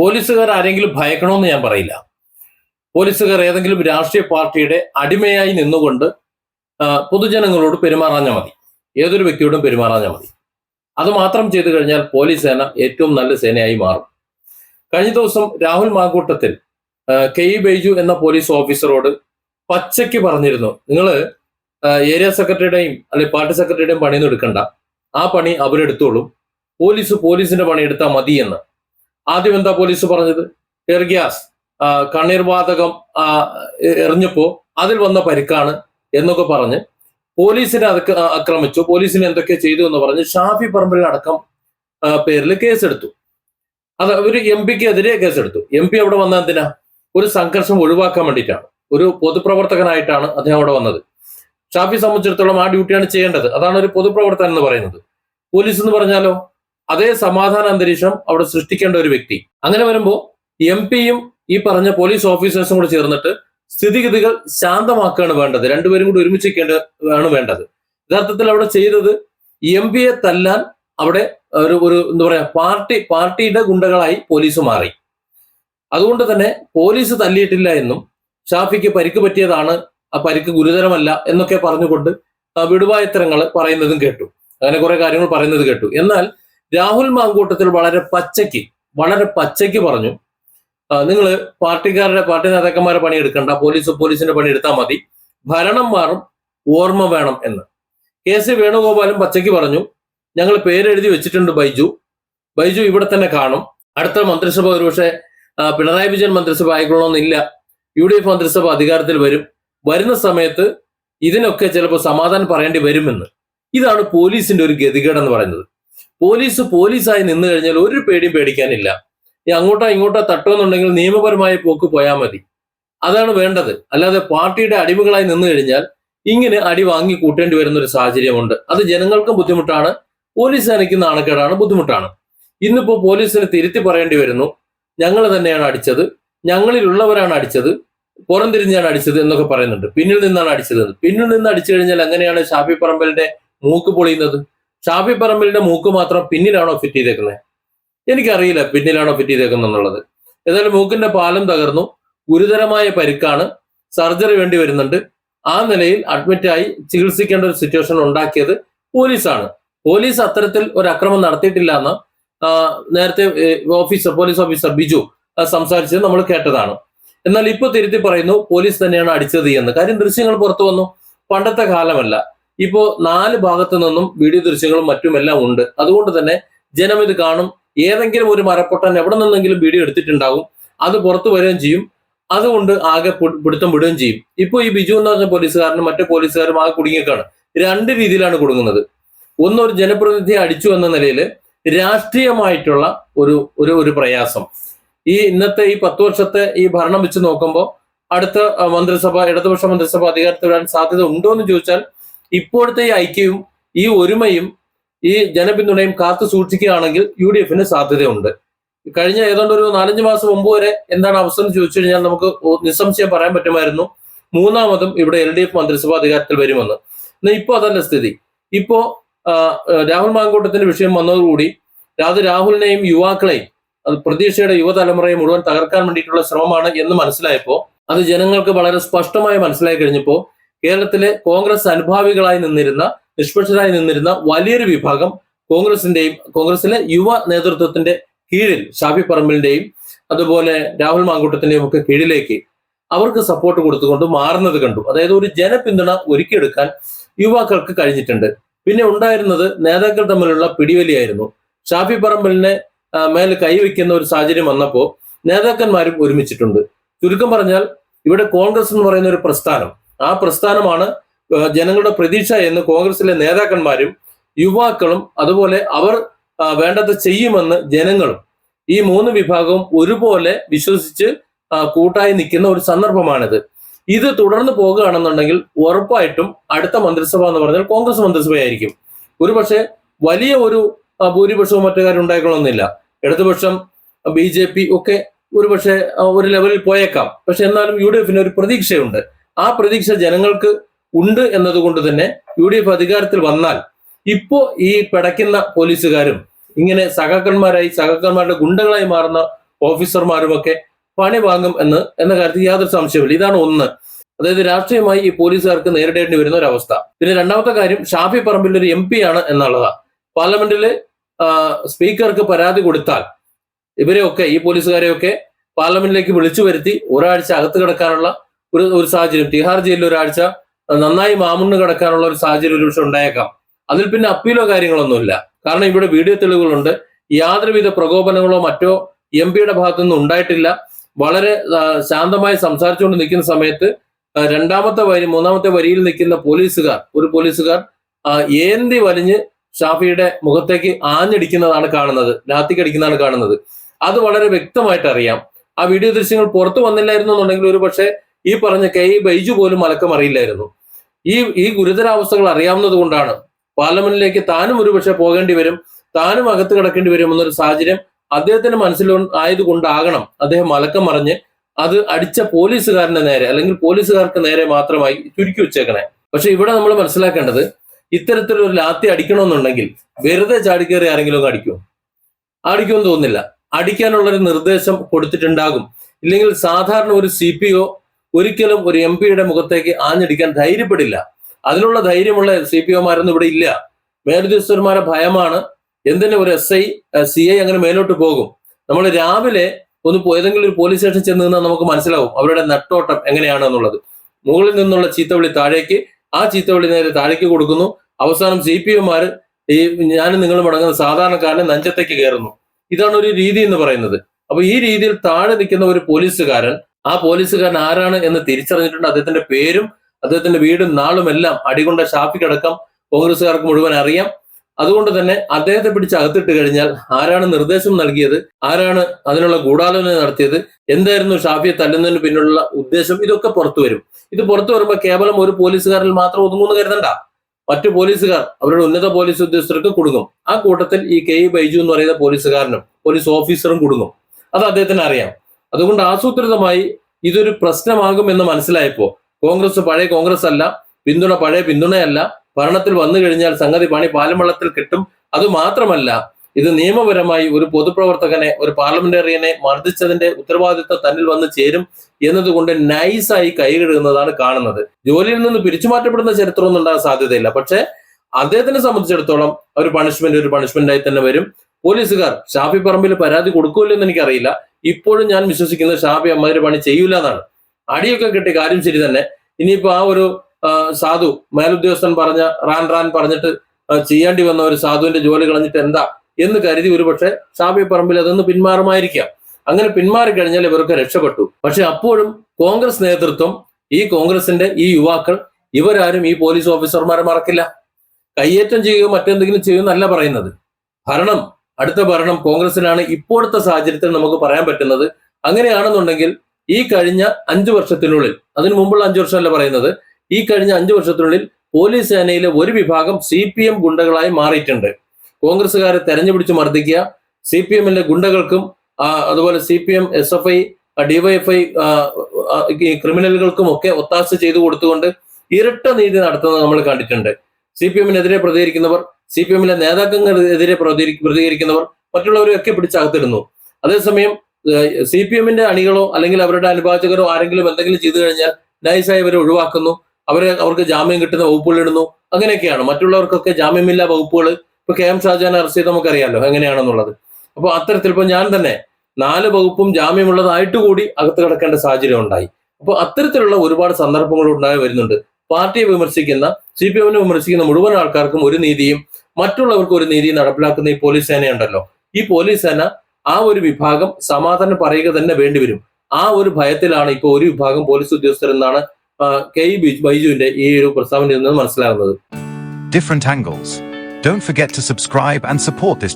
പോലീസുകാർ ആരെങ്കിലും ഭയക്കണമെന്ന് ഞാൻ പറയില്ല. പോലീസുകാർ ഏതെങ്കിലും രാഷ്ട്രീയ പാർട്ടിയുടെ അടിമയായി നിന്നുകൊണ്ട് പൊതുജനങ്ങളോട് പെരുമാറാഞ്ഞാൽ മതി. ഏതൊരു വ്യക്തിയോടും പെരുമാറാഞ്ഞാൽ മതി. അത് മാത്രം ചെയ്തു കഴിഞ്ഞാൽ പോലീസ് സേന ഏറ്റവും നല്ല സേനയായി മാറും. കഴിഞ്ഞ ദിവസം രാഹുൽ മാങ്കൂട്ടത്തിൽ കെ ഇ ബൈജു എന്ന പോലീസ് ഓഫീസറോട് പച്ചയ്ക്ക് പറഞ്ഞിരുന്നു നിങ്ങൾ ഏരിയ സെക്രട്ടറിയുടെയും അല്ലെങ്കിൽ പാർട്ടി സെക്രട്ടറിയുടെയും പണിയൊന്നും എടുക്കണ്ട. ആ പണി അവരെടുത്തോളും. പോലീസ് പോലീസിന്റെ പണി എടുത്താൽ മതി എന്ന് ആദ്യം എന്താ പോലീസ് പറഞ്ഞത്? കണ്ണീർ വാതകം എറിഞ്ഞപ്പോൾ എറിഞ്ഞപ്പോ അതിൽ വന്ന പരിക്കാണ് എന്നൊക്കെ പറഞ്ഞ് പോലീസിനെ അത് ആക്രമിച്ചു. പോലീസിനെ എന്തൊക്കെ ചെയ്തു എന്ന് പറഞ്ഞ് ഷാഫി പറമ്പിൽ അടക്കം പേരിൽ കേസെടുത്തു. അത് ഒരു എം പിക്ക് എതിരെ കേസെടുത്തു. എം പി അവിടെ വന്ന എന്തിനാ? ഒരു സംഘർഷം ഒഴിവാക്കാൻ വേണ്ടിയിട്ടാണ്. ഒരു പൊതുപ്രവർത്തകനായിട്ടാണ് അദ്ദേഹം അവിടെ വന്നത്. ഷാഫി സംബന്ധിച്ചിടത്തോളം ആ ഡ്യൂട്ടിയാണ് ചെയ്യേണ്ടത്. അതാണ് ഒരു പൊതുപ്രവർത്തനം എന്ന് പറയുന്നത്. പോലീസ് എന്ന് പറഞ്ഞാലോ? അതേ സമാധാന അന്തരീക്ഷം അവിടെ സൃഷ്ടിക്കേണ്ട ഒരു വ്യക്തി. അങ്ങനെ വരുമ്പോൾ എം പിയും ഈ പറഞ്ഞ പോലീസ് ഓഫീസേഴ്സും കൂടെ ചേർന്നിട്ട് സ്ഥിതിഗതികൾ ശാന്തമാക്കുകയാണ് വേണ്ടത്. രണ്ടുപേരും കൂടി ഒരുമിച്ചിരിക്കേണ്ട ആണ് വേണ്ടത്. യഥാർത്ഥത്തിൽ അവിടെ ചെയ്തത് എം പിയെ തല്ലാൻ അവിടെ ഒരു ഒരു എന്താ പറയാ പാർട്ടി പാർട്ടിയുടെ ഗുണ്ടകളായി പോലീസ് മാറി. അതുകൊണ്ട് തന്നെ പോലീസ് തല്ലിയിട്ടില്ല എന്നും ഷാഫിക്ക് പരിക്ക് പറ്റിയതാണ് ആ പരിക്ക് ഗുരുതരമല്ല എന്നൊക്കെ പറഞ്ഞുകൊണ്ട് വിടുവായത്തരങ്ങൾ പറയുന്നതും കേട്ടു. അങ്ങനെ കുറെ കാര്യങ്ങൾ പറയുന്നത് കേട്ടു. എന്നാൽ രാഹുൽ മാങ്കൂട്ടത്തിൽ വളരെ പച്ചയ്ക്ക് വളരെ പച്ചയ്ക്ക് പറഞ്ഞു. നിങ്ങൾ പാർട്ടിക്കാരുടെ പാർട്ടി നേതാക്കന്മാരെ പണിയെടുക്കണ്ട പോലീസ് പോലീസിന്റെ പണി എടുത്താൽ മതി. ഭരണം മാറും ഓർമ്മ വേണം എന്ന്. കെ സി വേണുഗോപാലും പച്ചയ്ക്ക് പറഞ്ഞു ഞങ്ങൾ പേരെഴുതി വെച്ചിട്ടുണ്ട് ബൈജു. ബൈജു ഇവിടെ തന്നെ കാണും. അടുത്ത മന്ത്രിസഭ ഒരുപക്ഷെ പിണറായി വിജയൻ മന്ത്രിസഭ ആയിക്കൊള്ളണമെന്നില്ല. യു ഡി എഫ് മന്ത്രിസഭ അധികാരത്തിൽ വരും. വരുന്ന സമയത്ത് ഇതിനൊക്കെ ചിലപ്പോൾ സമാധാനം പറയേണ്ടി വരുമെന്ന്. ഇതാണ് പോലീസിന്റെ ഒരു ഗതികേടെന്ന് പറയുന്നത്. പോലീസ് പോലീസായി നിന്നു കഴിഞ്ഞാൽ ഒരു പേടിയും പേടിക്കാനില്ല. ഈ അങ്ങോട്ടോ ഇങ്ങോട്ടോ തട്ടുമെന്നുണ്ടെങ്കിൽ നിയമപരമായ പോക്ക് പോയാൽ മതി. അതാണ് വേണ്ടത്. അല്ലാതെ പാർട്ടിയുടെ അടിമകളായി നിന്നു കഴിഞ്ഞാൽ ഇങ്ങനെ അടി വാങ്ങി കൂട്ടേണ്ടി വരുന്ന ഒരു സാഹചര്യമുണ്ട്. അത് ജനങ്ങൾക്കും ബുദ്ധിമുട്ടാണ് പോലീസ് അനയ്ക്കുന്ന നാണക്കേടാണ് ബുദ്ധിമുട്ടാണ്. ഇന്നിപ്പോ പോലീസിന് തിരുത്തി പറയേണ്ടി വരുന്നു. ഞങ്ങൾ തന്നെയാണ് അടിച്ചത്. ഞങ്ങളിലുള്ളവരാണ് അടിച്ചത്. പുറംതിരിഞ്ഞാണ് അടിച്ചത് എന്നൊക്കെ പറയുന്നുണ്ട്. പിന്നിൽ നിന്നാണ് അടിച്ചത്. പിന്നിൽ നിന്ന് അടിച്ചു കഴിഞ്ഞാൽ എങ്ങനെയാണ് ഷാഫി പറമ്പലിന്റെ മൂക്ക് പൊളിയുന്നത്? ഷാഫി പറമ്പലിന്റെ മൂക്ക് മാത്രം പിന്നിലാണോ ഫിറ്റ് ചെയ്തേക്കുന്നത്? എനിക്കറിയില്ല പിന്നിലാണോ ഫിറ്റ് ചെയ്തേക്കുന്നത് എന്നുള്ളത്. ഏതായാലും മൂക്കിന്റെ പാലം തകർന്നു. ഗുരുതരമായ പരിക്കാണ് സർജറി വേണ്ടി വരുന്നുണ്ട്. ആ നിലയിൽ അഡ്മിറ്റായി ചികിത്സിക്കേണ്ട ഒരു സിറ്റുവേഷൻ ഉണ്ടാക്കിയത് പോലീസാണ്. പോലീസ് അത്തരത്തിൽ ഒരു അക്രമം നടത്തിയിട്ടില്ല എന്ന് നേരത്തെ ഓഫീസർ പോലീസ് ഓഫീസർ ബിജു സംസാരിച്ചത് നമ്മൾ കേട്ടതാണ്. എന്നാൽ ഇപ്പൊ തിരുത്തി പറയുന്നു പോലീസ് തന്നെയാണ് അടിച്ചത് എന്ന്. കാര്യം ദൃശ്യങ്ങൾ പുറത്തു വന്നു. പണ്ടത്തെ കാലമല്ല. ഇപ്പോ നാല് ഭാഗത്തു നിന്നും വീഡിയോ ദൃശ്യങ്ങളും മറ്റുമെല്ലാം ഉണ്ട്. അതുകൊണ്ട് തന്നെ ജനം ഇത് കാണും. ഏതെങ്കിലും ഒരു മരപ്പൊട്ടൻ എവിടെ നിന്നെങ്കിലും വീഡിയോ എടുത്തിട്ടുണ്ടാകും. അത് പുറത്തു വരികയും ചെയ്യും. അതുകൊണ്ട് ആകെ പിടുത്തം വിടുകയും ചെയ്യും. ഇപ്പൊ ഈ ബിജു എന്ന് പറഞ്ഞ പോലീസുകാരനും മറ്റു പോലീസുകാരും ആകെ കുടുങ്ങിയേക്കാണ്. രണ്ട് രീതിയിലാണ് കുടുങ്ങുന്നത്. ഒന്ന് ഒരു ജനപ്രതിനിധിയെ അടിച്ചു എന്ന നിലയിൽ രാഷ്ട്രീയമായിട്ടുള്ള ഒരു ഒരു ഒരു പ്രയാസം. ഈ ഇന്നത്തെ ഈ പത്ത് വർഷത്തെ ഈ ഭരണം വെച്ച് നോക്കുമ്പോൾ അടുത്ത മന്ത്രിസഭ ഇടതുപക്ഷ മന്ത്രിസഭ അധികാരത്തിൽ വരാൻ സാധ്യത ഉണ്ടോ എന്ന് ചോദിച്ചാൽ ഇപ്പോഴത്തെ ഈ ഐക്യവും ഈ ഒരുമയും ഈ ജനപിന്തുണയും കാത്തു സൂക്ഷിക്കുകയാണെങ്കിൽ യു ഡി എഫിന് സാധ്യതയുണ്ട്. കഴിഞ്ഞ ഏതാണ്ട് ഒരു നാലഞ്ച് മാസം മുമ്പ് വരെ എന്താണ് അവസ്ഥ എന്ന് ചോദിച്ചു കഴിഞ്ഞാൽ നമുക്ക് നിസ്സംശയം പറയാൻ പറ്റുമായിരുന്നു. മൂന്നാമതും ഇവിടെ എൽ ഡി എഫ് മന്ത്രിസഭ അധികാരത്തിൽ വരുമെന്ന്. എന്നാൽ ഇപ്പോൾ അതല്ല സ്ഥിതി. ഇപ്പോ രാഹുൽ മാങ്കൂട്ടത്തിന്റെ വിഷയം വന്നതോടുകൂടി അത് രാഹുലിനെയും യുവാക്കളെയും അത് പ്രതീക്ഷയുടെ യുവതലമുറയെ മുഴുവൻ തകർക്കാൻ വേണ്ടിയിട്ടുള്ള ശ്രമമാണ് എന്ന് മനസ്സിലായപ്പോൾ അത് ജനങ്ങൾക്ക് വളരെ സ്പഷ്ടമായി മനസ്സിലായി കഴിഞ്ഞപ്പോ കേരളത്തിലെ കോൺഗ്രസ് അനുഭാവികളായി നിന്നിരുന്ന നിഷ്പക്ഷരായി നിന്നിരുന്ന വലിയൊരു വിഭാഗം കോൺഗ്രസിന്റെയും കോൺഗ്രസിലെ യുവ നേതൃത്വത്തിന്റെ കീഴിൽ ഷാഫി പറമ്പലിന്റെയും അതുപോലെ രാഹുൽ മാങ്കൂട്ടത്തിന്റെയും ഒക്കെ കീഴിലേക്ക് അവർക്ക് സപ്പോർട്ട് കൊടുത്തുകൊണ്ട് മാറുന്നത് കണ്ടു. അതായത് ഒരു ജനപിന്തുണ ഒരുക്കിയെടുക്കാൻ യുവാക്കൾക്ക് കഴിഞ്ഞിട്ടുണ്ട്. പിന്നെ ഉണ്ടായിരുന്നത് നേതാക്കൾ തമ്മിലുള്ള പിടിവലിയായിരുന്നു. ഷാഫി പറമ്പലിനെ മേൽ കൈവയ്ക്കുന്ന ഒരു സാഹചര്യം വന്നപ്പോൾ നേതാക്കന്മാരും ഒരുമിച്ചിട്ടുണ്ട്. ചുരുക്കം പറഞ്ഞാൽ ഇവിടെ കോൺഗ്രസ് എന്ന് പറയുന്ന ഒരു പ്രസ്ഥാനം ആ പ്രസ്ഥാനമാണ് ജനങ്ങളുടെ പ്രതീക്ഷ എന്ന് കോൺഗ്രസിലെ നേതാക്കന്മാരും യുവാക്കളും അതുപോലെ അവർ വേണ്ടത് ചെയ്യുമെന്ന് ജനങ്ങളും ഈ മൂന്ന് വിഭാഗവും ഒരുപോലെ വിശ്വസിച്ച് കൂട്ടായി നിൽക്കുന്ന ഒരു സന്ദർഭമാണിത്. ഇത് തുടർന്ന് പോകുകയാണെന്നുണ്ടെങ്കിൽ ഉറപ്പായിട്ടും അടുത്ത മന്ത്രിസഭ എന്ന് പറഞ്ഞാൽ കോൺഗ്രസ് മന്ത്രിസഭയായിരിക്കും. ഒരുപക്ഷെ വലിയ ഒരു ഭൂരിപക്ഷവും മറ്റു കാര്യം ഉണ്ടായിക്കൊള്ളുന്നില്ല ഇടതുപക്ഷം ബി ജെ പി ഒക്കെ ഒരുപക്ഷെ ഒരു ലെവലിൽ പോയേക്കാം. പക്ഷെ എന്നാലും യു ഡി എഫിന് ഒരു പ്രതീക്ഷയുണ്ട്. ആ പ്രതീക്ഷ ജനങ്ങൾക്ക് ഉണ്ട് എന്നതുകൊണ്ട് തന്നെ യു ഡി എഫ് അധികാരത്തിൽ വന്നാൽ ഇപ്പോ ഈ പിടയ്ക്കുന്ന പോലീസുകാരും ഇങ്ങനെ സഹാക്കന്മാരായി സഹാക്കന്മാരുടെ ഗുണ്ടകളായി മാറുന്ന ഓഫീസർമാരുമൊക്കെ പണി വാങ്ങും എന്ന് എന്ന കാര്യത്തിൽ യാതൊരു സംശയമില്ല ഇതാണ് ഒന്ന്. അതായത് രാഷ്ട്രീയമായി ഈ പോലീസുകാർക്ക് നേരിടേണ്ടി വരുന്ന ഒരു അവസ്ഥ. പിന്നെ രണ്ടാമത്തെ കാര്യം ഷാഫി പറമ്പിൽ ഒരു എം പി ആണ് എന്നുള്ളതാണ് പാർലമെന്റിൽ സ്പീക്കർക്ക് പരാതി കൊടുത്താൽ ഇവരെയൊക്കെ ഈ പോലീസുകാരെയൊക്കെ പാർലമെന്റിലേക്ക് വിളിച്ചു വരുത്തി ഒരാഴ്ച അകത്ത് കിടക്കാനുള്ള ഒരു ഒരു സാഹചര്യം. തിഹാർ ജയിലിൽ ഒരാഴ്ച നന്നായി മാമുണ്ണ് കിടക്കാനുള്ള ഒരു സാഹചര്യം ഒരുപക്ഷെ ഉണ്ടായേക്കാം. അതിൽ പിന്നെ അപ്പീലോ കാര്യങ്ങളൊന്നുമില്ല. കാരണം ഇവിടെ വീഡിയോ തെളിവുകളുണ്ട്. യാതൊരുവിധ പ്രകോപനങ്ങളോ മറ്റോ എം പിയുടെ ഭാഗത്തുനിന്ന് ഉണ്ടായിട്ടില്ല. വളരെ ശാന്തമായി സംസാരിച്ചുകൊണ്ട് നിൽക്കുന്ന സമയത്ത് രണ്ടാമത്തെ വരി മൂന്നാമത്തെ വരിയിൽ നിൽക്കുന്ന പോലീസുകാർ ഒരു പോലീസുകാർ ഏന്തി വലിഞ്ഞ് ഷാഫിയുടെ മുഖത്തേക്ക് ആഞ്ഞടിക്കുന്നതാണ് കാണുന്നത്. ലാത്തിക്കടിക്കുന്നതാണ് കാണുന്നത്. അത് വളരെ വ്യക്തമായിട്ട് അറിയാം ആ വീഡിയോ ദൃശ്യങ്ങൾ പുറത്തു വന്നില്ലായിരുന്നു എന്നുണ്ടെങ്കിൽ ഒരു പക്ഷേ ഈ പറഞ്ഞ കെ ബൈജു പോലും മലക്കം അറിയില്ലായിരുന്നു. ഈ ഈ ഗുരുതരാവസ്ഥകൾ അറിയാവുന്നത് കൊണ്ടാണ് പാർലമെന്റിലേക്ക് താനും ഒരുപക്ഷെ പോകേണ്ടി വരും താനും അകത്ത് കിടക്കേണ്ടി വരും എന്നൊരു സാഹചര്യം അദ്ദേഹത്തിന്റെ മനസ്സിൽ ആയതുകൊണ്ടാകണം അദ്ദേഹം മലക്കം മറിഞ്ഞ് അത് അടിച്ച പോലീസുകാരന്റെ നേരെ അല്ലെങ്കിൽ പോലീസുകാർക്ക് നേരെ മാത്രമായി ചുരുക്കി വെച്ചേക്കണേ. പക്ഷെ ഇവിടെ നമ്മൾ മനസ്സിലാക്കേണ്ടത് ഇത്തരത്തിലൊരു ലാത്തി അടിക്കണമെന്നുണ്ടെങ്കിൽ വെറുതെ ചാടിക്കേറി ആരെങ്കിലും അടിക്കും അടിക്കുമോ അടിക്കുമെന്ന് തോന്നുന്നില്ല. അടിക്കാനുള്ള ഒരു നിർദ്ദേശം കൊടുത്തിട്ടുണ്ടാകും. ഇല്ലെങ്കിൽ സാധാരണ ഒരു സി പി ഒ ഒരിക്കലും ഒരു എം പിയുടെ മുഖത്തേക്ക് ആഞ്ഞടിക്കാൻ ധൈര്യപ്പെടില്ല. അതിനുള്ള ധൈര്യമുള്ള സി പി ഒമാരൊന്നും ഇവിടെ ഇല്ല. മേലുദ്യോഗസ്ഥന്മാരെ ഭയമാണ്. എന്തിനെ ഒരു എസ് ഐ സി ഐ അങ്ങനെ മേലോട്ട് പോകും? നമ്മൾ രാവിലെ ഒന്ന് ഏതെങ്കിലും ഒരു പോലീസ് സ്റ്റേഷൻ ചെന്ന് നിന്നാൽ നമുക്ക് മനസ്സിലാവും അവരുടെ നട്ടോട്ടം എങ്ങനെയാണ് എന്നുള്ളത്. മുകളിൽ നിന്നുള്ള ചീത്തവിളി താഴേക്ക് ആ ചീത്തവിളി നേരെ താഴേക്ക് കൊടുക്കുന്നു. അവസാനം സി പി എമാർ ഈ ഞാനും നിങ്ങളും അടങ്ങുന്ന സാധാരണക്കാരനെ നെഞ്ചത്തേക്ക് കയറുന്നു. ഇതാണ് ഒരു രീതി എന്ന് പറയുന്നത്. അപ്പൊ ഈ രീതിയിൽ താഴെ നിൽക്കുന്ന ഒരു പോലീസുകാരൻ ആ പോലീസുകാരൻ ആരാണ് എന്ന് തിരിച്ചറിഞ്ഞിട്ടുണ്ട്. അദ്ദേഹത്തിന്റെ പേരും അദ്ദേഹത്തിന്റെ വീടും നാളും എല്ലാം അടികൊണ്ട ഷാഫിക്കടക്കം കോൺഗ്രസ്സുകാർക്ക് മുഴുവൻ അറിയാം. അതുകൊണ്ട് തന്നെ അദ്ദേഹത്തെ പിടിച്ച് അകത്തിട്ട് കഴിഞ്ഞാൽ ആരാണ് നിർദ്ദേശം നൽകിയത് ആരാണ് അതിനുള്ള ഗൂഢാലോചന നടത്തിയത് എന്തായിരുന്നു ഷാഫിയെ തല്ലുന്നതിന് പിന്നിലുള്ള ഉദ്ദേശം ഇതൊക്കെ പുറത്തു വരും. ഇത് പുറത്തു വരുമ്പോൾ കേവലം ഒരു പോലീസുകാരിൽ മാത്രം ഒതുങ്ങുമെന്ന് കരുതണ്ട. മറ്റു പോലീസുകാർ അവരുടെ ഉന്നത പോലീസ് ഉദ്യോഗസ്ഥർക്ക് കൊടുക്കും. ആ കൂട്ടത്തിൽ ഈ കെ. ഇ ബൈജു എന്ന് പറയുന്ന പോലീസുകാരനും പോലീസ് ഓഫീസറും കൊടുക്കും. അത് അദ്ദേഹത്തിന് അറിയാം. അതുകൊണ്ട് ആസൂത്രിതമായി ഇതൊരു പ്രശ്നമാകും എന്ന് മനസ്സിലായപ്പോൾ കോൺഗ്രസ് പഴയ കോൺഗ്രസ് അല്ല പിന്തുണ പഴയ പിന്തുണയല്ല. ഭരണത്തിൽ വന്നു കഴിഞ്ഞാൽ സംഗതി പണി പാലം വെള്ളത്തിൽ കിട്ടും. അത് മാത്രമല്ല ഇത് നിയമപരമായി ഒരു പൊതുപ്രവർത്തകനെ ഒരു പാർലമെന്റേറിയനെ മർദ്ദിച്ചതിന്റെ ഉത്തരവാദിത്വം തന്നിൽ വന്ന് ചേരും എന്നതുകൊണ്ട് നൈസായി കൈ കഴുകുന്നതാണ് കാണുന്നത്. ജോലിയിൽ നിന്ന് പിരിച്ചുമാറ്റപ്പെടുന്ന ചരിത്രമൊന്നും ഉണ്ടാകാൻ സാധ്യതയില്ല. പക്ഷേ അദ്ദേഹത്തിനെ സംബന്ധിച്ചിടത്തോളം ഒരു പണിഷ്മെന്റ് ഒരു പണിഷ്മെന്റ് ആയി തന്നെ വരും. പോലീസുകാർ ഷാഫി പറമ്പിൽ പരാതി കൊടുക്കൂല്ലെന്ന് എനിക്കറിയില്ല. ഇപ്പോഴും ഞാൻ വിശ്വസിക്കുന്നത് ഷാഫി അമ്മാതിരി പണി ചെയ്യൂല എന്നാണ്. അടിയൊക്കെ കിട്ടി കാര്യം ശരി തന്നെ. ഇനിയിപ്പോ ആ ഒരു സാധു മേലുദ്യോഗസ്ഥൻ പറഞ്ഞ റാൻ റാൻ പറഞ്ഞിട്ട് ചെയ്യേണ്ടി വന്ന ഒരു സാധുവിന്റെ ജോലി കളഞ്ഞിട്ട് എന്താ എന്ന് കരുതി ഒരുപക്ഷെ ഷാഫി പറമ്പിൽ അതൊന്ന് പിന്മാറുമായിരിക്കാം. അങ്ങനെ പിന്മാറി കഴിഞ്ഞാൽ ഇവർക്ക് രക്ഷപ്പെട്ടു. പക്ഷെ അപ്പോഴും കോൺഗ്രസ് നേതൃത്വം ഈ കോൺഗ്രസിന്റെ ഈ യുവാക്കൾ ഇവരാരും ഈ പോലീസ് ഓഫീസർമാരെ മറക്കില്ല. കയ്യേറ്റം ചെയ്യുകയോ മറ്റെന്തെങ്കിലും ചെയ്യുമെന്നല്ല പറയുന്നത്. ഭരണം അടുത്ത ഭരണം കോൺഗ്രസിനാണ് ഇപ്പോഴത്തെ സാഹചര്യത്തിൽ നമുക്ക് പറയാൻ പറ്റുന്നത്. അങ്ങനെയാണെന്നുണ്ടെങ്കിൽ ഈ കഴിഞ്ഞ അഞ്ചു വർഷത്തിനുള്ളിൽ അതിനു മുമ്പുള്ള അഞ്ചു വർഷമല്ല പറയുന്നത് ഈ കഴിഞ്ഞ അഞ്ചു വർഷത്തിനുള്ളിൽ പോലീസ് സേനയിലെ ഒരു വിഭാഗം സി പി എം ഗുണ്ടകളായി മാറിയിട്ടുണ്ട്. കോൺഗ്രസ്സുകാരെ തെരഞ്ഞുപിടിച്ച് മർദ്ദിക്കുക സി പി എമ്മിലെ ഗുണ്ടകൾക്കും അതുപോലെ C P M S F I DYFI ക്രിമിനലുകൾക്കും ഒക്കെ ഒത്താശ ചെയ്തു കൊടുത്തുകൊണ്ട് ഇരട്ട നീതി നടത്തുന്നത് നമ്മൾ കണ്ടിട്ടുണ്ട്. സി പി എമ്മിനെതിരെ പ്രതികരിക്കുന്നവർ സി പി എമ്മിലെ നേതാക്കൾക്കെതിരെ പ്രതി പ്രതികരിക്കുന്നവർ മറ്റുള്ളവരെയൊക്കെ പിടിച്ചകത്തിടുന്നു അതേസമയം സി പി എമ്മിന്റെ അണികളോ അല്ലെങ്കിൽ അവരുടെ അനുഭാചകരോ ആരെങ്കിലും എന്തെങ്കിലും ചെയ്തു കഴിഞ്ഞാൽ നൈസായി അവരെ ഒഴിവാക്കുന്നു. അവരെ അവർക്ക് ജാമ്യം കിട്ടുന്ന വകുപ്പുകളിടുന്നു അങ്ങനെയൊക്കെയാണ്. മറ്റുള്ളവർക്കൊക്കെ ജാമ്യമില്ലാ വകുപ്പുകൾ ഇപ്പൊ കെ എം ഷാജാൻ അറസ്റ്റ് ചെയ്ത് നമുക്കറിയാമല്ലോ എങ്ങനെയാണെന്നുള്ളത്. അപ്പൊ അത്തരത്തിൽ ഇപ്പൊ ഞാൻ തന്നെ നാല് വകുപ്പും ജാമ്യമുള്ളതായിട്ട് കൂടി അകത്ത് കിടക്കേണ്ട സാഹചര്യം ഉണ്ടായി. അപ്പോൾ അത്തരത്തിലുള്ള ഒരുപാട് സന്ദർഭങ്ങൾ ഉണ്ടായി വരുന്നുണ്ട്. പാർട്ടിയെ വിമർശിക്കുന്ന സി പി എമ്മിനെ വിമർശിക്കുന്ന മുഴുവൻ ആൾക്കാർക്കും ഒരു നീതിയും മറ്റുള്ളവർക്ക് ഒരു നീതി നടപ്പിലാക്കുന്ന ഈ പോലീസ് സേനയുണ്ടല്ലോ ഈ പോലീസ് സേന ആ ഒരു വിഭാഗം സമാധാനം പറയുക തന്നെ വേണ്ടിവരും ആ ഒരു ഭയത്തിലാണ് ഇപ്പോൾ ഒരു വിഭാഗം പോലീസ് ഉദ്യോഗസ്ഥരെന്നാണ് കെ ബൈജുവിന്റെ ഈ ഒരു പ്രസ്താവനയിൽ നിന്ന് മനസ്സിലാകുന്നത് different angles. Don't forget to subscribe and support this.